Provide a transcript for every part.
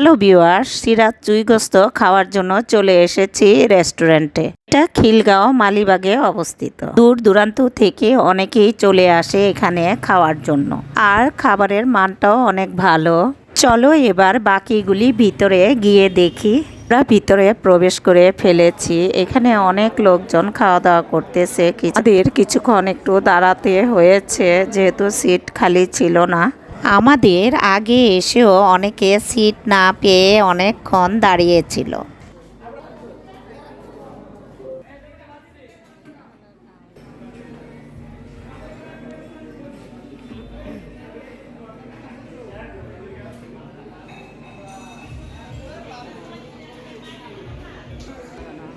Hello viewer Siraj চুইগস্ত খাওয়ার জন্য চলে এসেছি রেস্টুরেন্টে। এটা খিলগাঁও মালিবাগে অবস্থিত। দূর দূরান্ত থেকে অনেকেই চলে আসে এখানে খাওয়ার জন্য। আর খাবারের মানটাও অনেক ভালো। চলো এবার বাকিগুলি ভিতরে গিয়ে দেখি। আমরা ভিতরে প্রবেশ করে ফেলেছি। এখানে অনেক লোকজন খাওয়া দাওয়া করতেছে আমাদের কিছুক্ষণ একটু দাঁড়াতে হয়েছে। যেহেতু সিট খালি ছিল না। আমাদের আগে এসেও অনেকে সিট না পেয়ে অনেকক্ষণ দাঁড়িয়েছিল।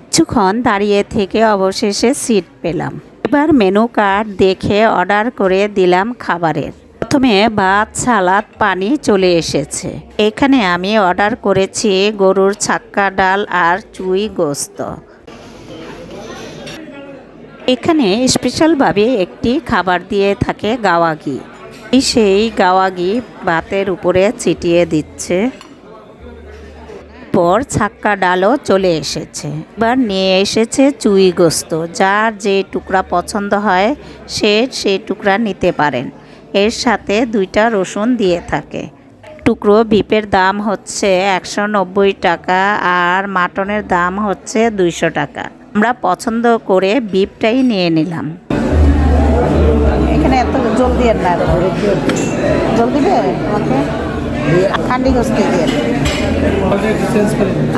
কিছুক্ষণ দাঁড়িয়ে থেকে অবশেষে সিট পেলাম। এবার মেনু কার্ড দেখে অর্ডার করে দিলাম খাবারের। প্রথমে ভাত, সালাদ, পানি চলে এসেছে। এখানে আমি অর্ডার করেছি গরুর ছাক্কা ডাল আর চুই গোস্ত। এখানে স্পেশালভাবে একটি খাবার দিয়ে থাকে গাওয়াগি। এই সেই গাওয়াগি ভাতের উপরে ছিটিয়ে দিচ্ছে। পর ছাক্কা ডালও চলে এসেছে। এবার নিয়ে এসেছে চুই গোস্ত। যার যে টুকরা পছন্দ হয়, সে সেই টুকরা নিতে পারেন। এর সাথে দুইটা রসুন দিয়ে থাকে। টুকরো বিপের দাম হচ্ছে একশো নব্বই টাকা আর মাটনের দাম হচ্ছে দুইশো টাকা। আমরা পছন্দ করে বিপটাই নিয়ে নিলাম। এখানে এত জল দিয়ে না। জল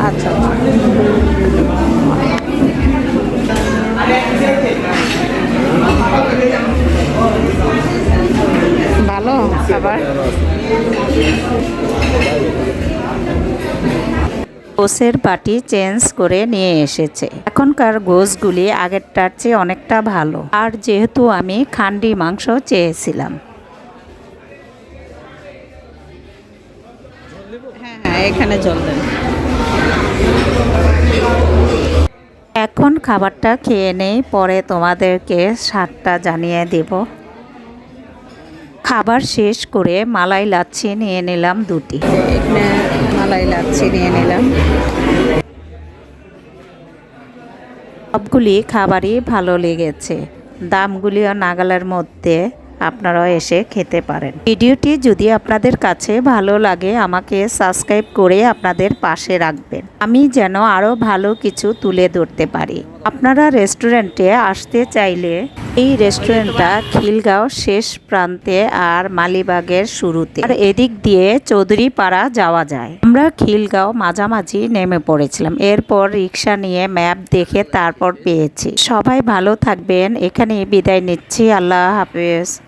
আচ্ছা ভালো খাবার গোসের বাটি চেঞ্জ করে নিয়ে এসেছে। এখনকার গোসগুলি আগেরটার চেয়ে অনেকটা ভালো। আর যেহেতু আমি খান্ডি মাংস চেয়েছিলাম। হ্যাঁ হ্যাঁ এখানে জল দেন। এখন খাবারটা খেয়ে নেই পরে তোমাদেরকে স্বাদটা জানিয়ে দেব। খাবার শেষ করে মালাই লাচ্ছি নিয়ে নিলাম দুটি। এখানে মালাই লাচ্ছি নিয়ে নিলাম। সবগুলি খাবারই ভালো লেগেছে। দামগুলিও নাগালের মধ্যে। আপনারাও এসে খেতে পারেন। ভিডিওটি যদি আপনাদের কাছে ভালো লাগে, আমাকে সাবস্ক্রাইব করে আপনাদের পাশে রাখবেন। আমি যেন আরও ভালো কিছু তুলে ধরতে পারি। আপনারা রেস্টুরেন্টে আসতে চাইলে এই রেস্টুরেন্টটা খিলগাঁও শেষ প্রান্তে আর মালিবাগের শুরুতে। আর এদিক দিয়ে চৌধুরীপাড়া যাওয়া যায়। আমরা খিলগাঁও মাঝামাঝি নেমে পড়েছিলাম। এরপর রিক্সা নিয়ে ম্যাপ দেখে তারপর পেয়েছি। সবাই ভালো থাকবেন। এখানে বিদায় নিচ্ছি। আল্লাহ হাফেজ।